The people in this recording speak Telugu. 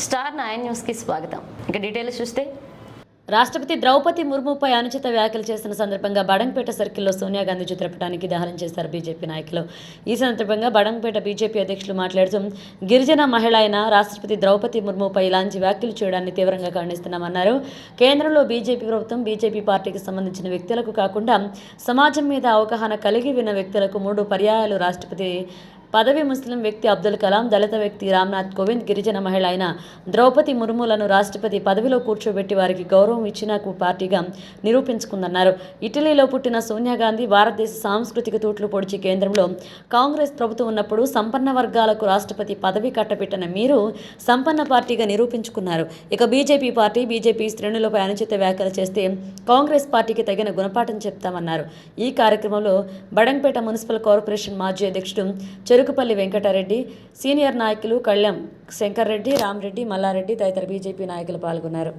స్టార్ నైన్ న్యూస్కి స్వాగతం. ఇక డీటెయిల్స్ చూస్తే. రాష్ట్రపతి ద్రౌపది ముర్ముపై అనుచిత వ్యాఖ్యలు చేస్తున్న సందర్భంగా బడంపేట సర్కిల్లో సోనియా గాంధీ చిత్రపటానికి దహనం చేశారు బీజేపీ నాయకులు. ఈ సందర్భంగా బడంపేట బీజేపీ అధ్యక్షులు మాట్లాడుతూ గిరిజన మహిళ అయిన రాష్ట్రపతి ద్రౌపది ముర్ముపై ఇలాంటి వ్యాఖ్యలు చేయడాన్ని తీవ్రంగా ఖండిస్తున్నామన్నారు. కేంద్రంలో బీజేపీ ప్రభుత్వం బీజేపీ పార్టీకి సంబంధించిన వ్యక్తులకు కాకుండా సమాజం మీద అవగాహన కలిగి ఉన్న వ్యక్తులకు మూడు పర్యాయాలు రాష్ట్రపతి పదవి ముస్లిం వ్యక్తి అబ్దుల్ కలాం దళిత వ్యక్తి రామ్నాథ్ కోవింద్ గిరిజన మహిళ అయిన ద్రౌపది ముర్ములను రాష్ట్రపతి పదవిలో కూర్చోబెట్టి వారికి గౌరవం ఇచ్చిన పార్టీగా నిరూపించుకుందన్నారు. ఇటలీలో పుట్టిన సోనియా గాంధీ భారతదేశ సాంస్కృతిక తూట్లు పొడిచి కేంద్రంలో కాంగ్రెస్ ప్రభుత్వం ఉన్నప్పుడు సంపన్న వర్గాలకు రాష్ట్రపతి పదవి కట్టబెట్టిన మీరు సంపన్న పార్టీగా నిరూపించుకున్నారు. ఇక బీజేపీ పార్టీ బీజేపీ శ్రేణులపై అనుచిత వ్యాఖ్యలు చేస్తే కాంగ్రెస్ పార్టీకి తగిన గుణపాఠం చెప్తామన్నారు. ఈ కార్యక్రమంలో బడంపేట మున్సిపల్ కార్పొరేషన్ మాజీ అధ్యక్షుడు ఎరుకపల్లి వెంకటారెడ్డి సీనియర్ నాయకులు కళ్ళెం శంకర్రెడ్డి రామరెడ్డి మల్లారెడ్డి తదితర బీజేపీ నాయకులు పాల్గొన్నారు